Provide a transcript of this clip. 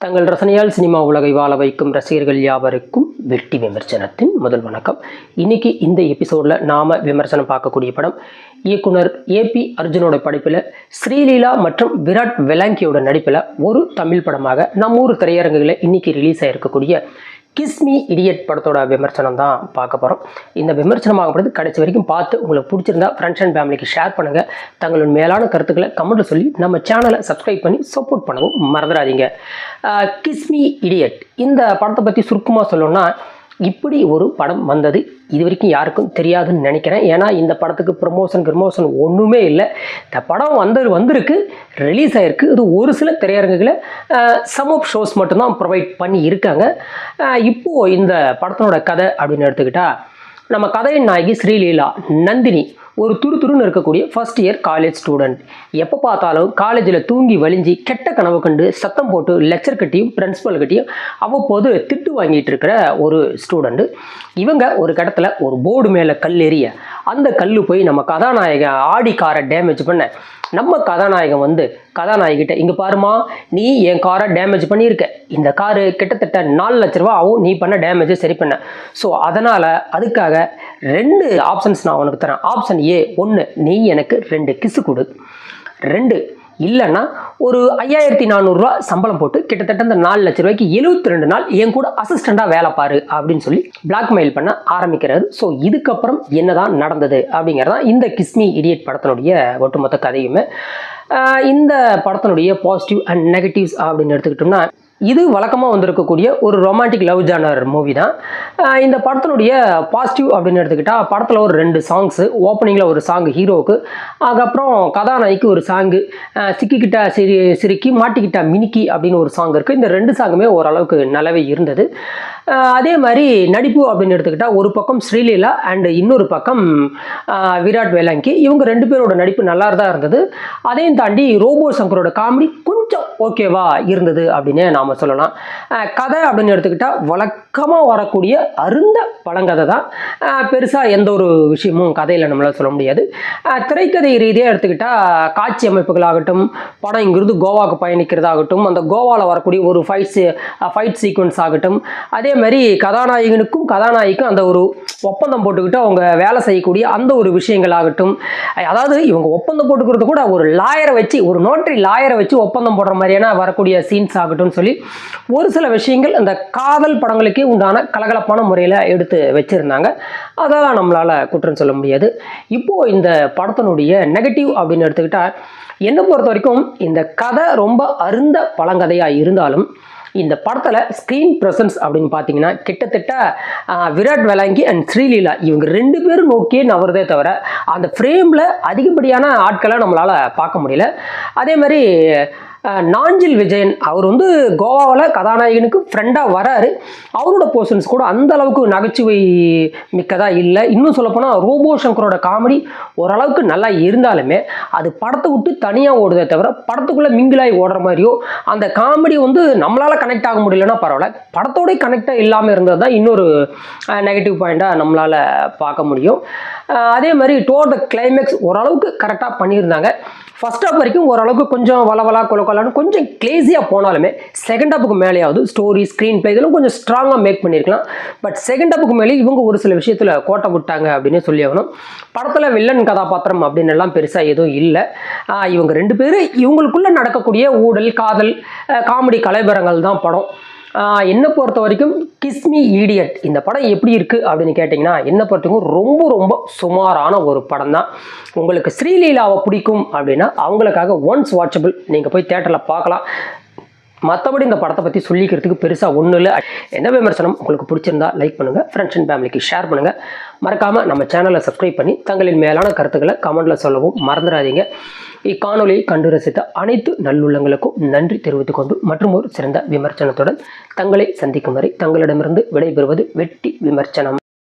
தங்கள் ரசனையால் சினிமா உலகை வாழ வைக்கும் ரசிகர்கள் யாவருக்கும் வெட்டி விமர்சனத்தின் முதல் வணக்கம். இன்னைக்கு இந்த எபிசோடில் நாம விமர்சனம் பார்க்கக்கூடிய படம் இயக்குனர் ஏபி அர்ஜுனோட படைப்பில் ஸ்ரீலீலா மற்றும் விராட் வெலாங்கியோட நடிப்பில் ஒரு தமிழ் படமாக நம்ம ஊர் திரையரங்குகளில் இன்னைக்கு ரிலீஸ் ஆகிருக்கக்கூடிய கிஸ்மி இடியட் படத்தோட விமர்சனம் தான் பார்க்க போகிறோம் இந்த விமர்சனமாகப்படுறது கடைசி வரைக்கும் பார்த்து உங்களுக்கு பிடிச்சிருந்தா ஃப்ரெண்ட்ஸ் அண்ட் ஃபேமிலிக்கு ஷேர் பண்ணுங்கள் தங்களோட மேலான கருத்துக்களை கமெண்ட்டில் சொல்லி நம்ம சேனலை சப்ஸ்கிரைப் பண்ணி சப்போர்ட் பண்ணவும் மறந்துடாதீங்க. கிஸ்மி இடியட் இந்த படத்தை பற்றி சுருக்கமாக சொல்லணும்னா இப்படி ஒரு படம் வந்தது. இது வரைக்கும் யாருக்கும் தெரியாதுன்னு நினைக்கிறேன். ஏன்னா இந்த படத்துக்கு ப்ரமோஷன் ப்ரமோஷன் ஒன்றுமே இல்லை. இந்த படம் வந்து வந்திருக்கு ரிலீஸ் ஆகிருக்கு இது ஒரு சில திரையரங்குகளை சம் ஆஃப் ஷோஸ் மட்டும்தான் ப்ரொவைட் பண்ணி இருக்காங்க. இப்போது இந்த படத்தினோட கதை அப்படின்னு எடுத்துக்கிட்டால் நம்ம கதையின் நாயகி ஸ்ரீலீலா நந்தினி. ஒரு துருதுருன்னு இருக்கக்கூடிய ஃபர்ஸ்ட் இயர் காலேஜ் ஸ்டூடெண்ட் எப்போ பார்த்தாலும் காலேஜில் தூங்கி வலிஞ்சி கெட்ட கனவு கண்டு சத்தம் போட்டு லெக்சர் கட்டியும் பிரின்ஸிபல் கட்டியும் அவ்வப்போது திட்டு வாங்கிட்டு இருக்கிற ஒரு ஸ்டூடெண்ட்டு இவங்க ஒரு கடத்தில் ஒரு போர்டு மேலே கல் எறிய அந்த கல் போய் நம்ம கதாநாயகன் ஆடி காரை டேமேஜ் பண்ண நம்ம கதாநாயகன் வந்து கதாநாயகிட்ட இங்கே பாருமா நீ என் காரை டேமேஜ் பண்ணியிருக்க. இந்த காரு கிட்டத்தட்ட நாலு லட்ச ரூபா ஆகும் நீ பண்ண டேமேஜை சரி பண்ண. ஸோ அதனால் அதுக்காக ரெண்டு ஆப்ஷன்ஸ் நான் உனக்கு தரேன். ஆப்ஷன் ஏ ஒன்று நீ எனக்கு ரெண்டு கிசு கொடு. ரெண்டு இல்லைன்னா ஒரு ஐயாயிரத்தி நானூறுரூவா சம்பளம் போட்டு கிட்டத்தட்ட இந்த நாலு லட்ச ரூபாய்க்கு எழுபத்தி ரெண்டு நாள் என் கூட அசிஸ்டண்ட்டாக வேலை பாரு அப்படின்னு சொல்லி பிளாக்மெயில் பண்ண ஆரம்பிக்கிறாரு. ஸோ இதுக்கப்புறம் என்னதான் நடந்தது அப்படிங்கிறதான் இந்த கிஸ்மி இடியட் படத்தினுடைய ஒட்டுமொத்த கதையுமே. இந்த படத்தினுடைய பாசிட்டிவ் அண்ட் நெகட்டிவ்ஸ் அப்படின்னு எடுத்துக்கிட்டோம்னா இது வழக்கமாக வந்திருக்கக்கூடிய ஒரு ரொமான்டிக் லவ் ஜானர் மூவி தான். இந்த படத்தினுடைய பாசிட்டிவ் அப்படின்னு எடுத்துக்கிட்டால் படத்தில் ஒரு ரெண்டு சாங்ஸு ஓப்பனிங்கில் ஒரு சாங் ஹீரோவுக்கு அதுக்கப்புறம் கதாநாயகிக்கு ஒரு சாங்கு சிக்கிக்கிட்ட சிரி சிரிக்கி மாட்டிக்கிட்ட மினிக்கி அப்படின்னு ஒரு சாங் இருக்குது இந்த ரெண்டு சாங்குமே ஓரளவுக்கு நல்லாவே இருந்தது. அதே மாதிரி நடிப்பு அப்படின்னு எடுத்துக்கிட்டால் ஒரு பக்கம் ஸ்ரீலீலா அண்ட் இன்னொரு பக்கம் விராட் வேலாங்கி இவங்க ரெண்டு பேரோட நடிப்பு நல்லா தான் இருந்தது. அதையும் தாண்டி ரோபோ சங்கரோட காமெடி கொஞ்சம் ஓகேவா இருந்தது அப்படின்னு நாம் சொல்லலாம். கதை அப்படின்னு எடுத்துக்கிட்டால் வழக்கமாக வரக்கூடிய அருந்த பழங்கதை தான். பெருசாக எந்த ஒரு விஷயமும் கதையில் நம்மளால் சொல்ல முடியாது. திரைக்கதை ரீதியாக எடுத்துக்கிட்டால் காட்சி அமைப்புகளாகட்டும் படம் இங்கிருந்து கோவாவுக்கு பயணிக்கிறதாகட்டும் அந்த கோவாவில் வரக்கூடிய ஒரு ஃபைட் ஃபைட் சீக்வன்ஸ் ஆகட்டும் அதே மாதிரி கதாநாயகனுக்கும் கதாநாயகிக்கும் அந்த ஒரு ஒப்பந்தம் போட்டுக்கிட்டு அவங்க வேலை செய்யக்கூடிய அந்த ஒரு விஷயங்கள் ஆகட்டும் அதாவது இவங்க ஒப்பந்தம் போட்டுக்கிறது கூட ஒரு லாயரை வச்சு ஒரு நோட்டரி லாயரை வச்சு ஒப்பந்தம் போடுற மாதிரியான வரக்கூடிய சீன்ஸ் ஆகட்டும் சொல்லி ஒரு சில விஷயங்கள் அந்த காதல் படங்களுக்கே உண்டான கலகலப்பான முறையில் எடுத்து வச்சுருந்தாங்க. அதெல்லாம் நம்மளால் குற்றம் சொல்ல முடியாது. இப்போது இந்த படத்தினுடைய நெகட்டிவ் அப்படின்னு எடுத்துக்கிட்டால் என்னை பொறுத்த வரைக்கும் இந்த கதை ரொம்ப அருந்த பழங்கதையாக இருந்தாலும் இந்த படத்தில் ஸ்க்ரீன் ப்ரெசன்ஸ் அப்படின்னு பார்த்தீங்கன்னா கிட்டத்தட்ட விராட் வெலாங்கி அண்ட் ஸ்ரீலீலா இவங்க ரெண்டு பேரும் நோக்கியே நவருதே தவிர அந்த ஃப்ரேமில் அதிகப்படியான ஆட்களை நம்மளால் பார்க்க முடியல. அதே மாதிரி நாஞ்சில் விஜயன். அவர் வந்து கோவாவில் கதாநாயகனுக்கு ஃப்ரெண்டாக வராரு. அவரோட போர்ஷன்ஸ் கூட அந்த அளவுக்கு நகைச்சுவை மிக்கதாக இல்லை. இன்னும் சொல்லப்போனால் ரோபோ சங்கரோட காமெடி ஓரளவுக்கு நல்லா இருந்தாலுமே அது படத்தை விட்டு தனியாக ஓடுதே தவிர படத்துக்குள்ளே மிங்கிலாகி ஓடுற மாதிரியோ அந்த காமெடி வந்து நம்மளால் கனெக்ட் ஆக முடியலன்னா பரவாயில்ல. படத்தோடய கனெக்டாக இல்லாமல் இருந்தது தான் இன்னொரு நெகட்டிவ் பாயிண்ட்டாக நம்மளால் பார்க்க முடியும். அதே மாதிரி டோர் த கிளைமேக்ஸ் ஓரளவுக்கு கரெக்டாக பண்ணியிருந்தாங்க. ஃபர்ஸ்ட் ஹாப் வரைக்கும் ஓரளவுக்கு கொஞ்சம் வளவலா கொலக்கொலான்னு கொஞ்சம் கிளேஸியாக போனாலுமே செகண்ட் ஹாப்புக்கு மேலேயாவது ஸ்டோரி ஸ்க்ரீன் பிளே இதெல்லாம் கொஞ்சம் ஸ்ட்ராங்காக மேக் பண்ணியிருக்கலாம் பட் செகண்ட் ஹாப்புக்கு மேலே இவங்க ஒரு சில விஷயத்தில் கோட்டை விட்டாங்க அப்படின்னு சொல்லி ஆகணும். படத்தில் வில்லன் கதாபாத்திரம் அப்படின்னு எல்லாம் பெருசாக எதுவும் இல்லை. இவங்க ரெண்டு பேரும் இவங்களுக்குள்ளே நடக்கக்கூடிய ஊழல் காதல் காமெடி கலைபரங்கள் தான் படம். என்னை பொறுத்த வரைக்கும் கிஸ்மி ஈடியட் இந்த படம் எப்படி இருக்குது அப்படின்னு கேட்டிங்கன்னா என்னை பொறுத்தவரைக்கும் ரொம்ப ரொம்ப சுமாரான ஒரு படம் தான் உங்களுக்கு ஸ்ரீலீலாவை பிடிக்கும் அப்படின்னா அவங்களுக்காக ஒன்ஸ் வாட்சபிள் நீங்கள் போய் தேட்டரில் பார்க்கலாம். மற்றபடி இந்த படத்தை பற்றி சொல்லிக்கிறதுக்கு பெருசாக ஒன்றும் இல்லை. என்ன விமர்சனம்? உங்களுக்கு பிடிச்சிருந்தா லைக் பண்ணுங்கள் ஃப்ரெண்ட்ஸ் அண்ட் ஃபேமிலிக்கு ஷேர் பண்ணுங்கள் மறக்காமல் நம்ம சேனலை சப்ஸ்கிரைப் பண்ணி தங்களின் மேலான கருத்துக்களை கமெண்ட்டில் சொல்லவும் மறந்துடாதீங்க. இக்காணொலியை கண்டு ரசித்த அனைத்து நல்லுள்ளங்களுக்கும் நன்றி தெரிவித்துக் கொண்டு மற்றும் ஒரு சிறந்த விமர்சனத்துடன் தங்களை சந்திக்கும் வரை தங்களிடமிருந்து விடைபெறுவது வெட்டி விமர்சனம்.